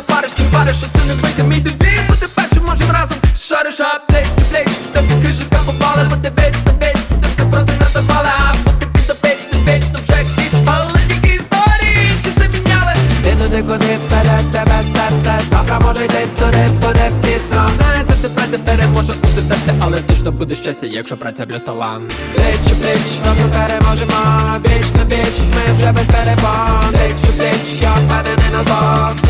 Напариш, ти вариш, що це не вийде. Мій девіз Бути першим можем разом. Шариш аптеч, ти плеч Та хижика попали, бо ти веч, ти веч Ти проти нас запали, а ти веч, то вже хіч Але тільки історії, чи це міняли. Ти туди, куди веде тебе серце. Завтра може йти туди, буде пізно. Знає, завжди праця переможе у серце Але точно буде щастя, якщо праця плюс талант Плеч, плеч, Разом переможемо. Віч на віч, ми вже без перебон Плеч, плеч, я впевнений на зло звернемо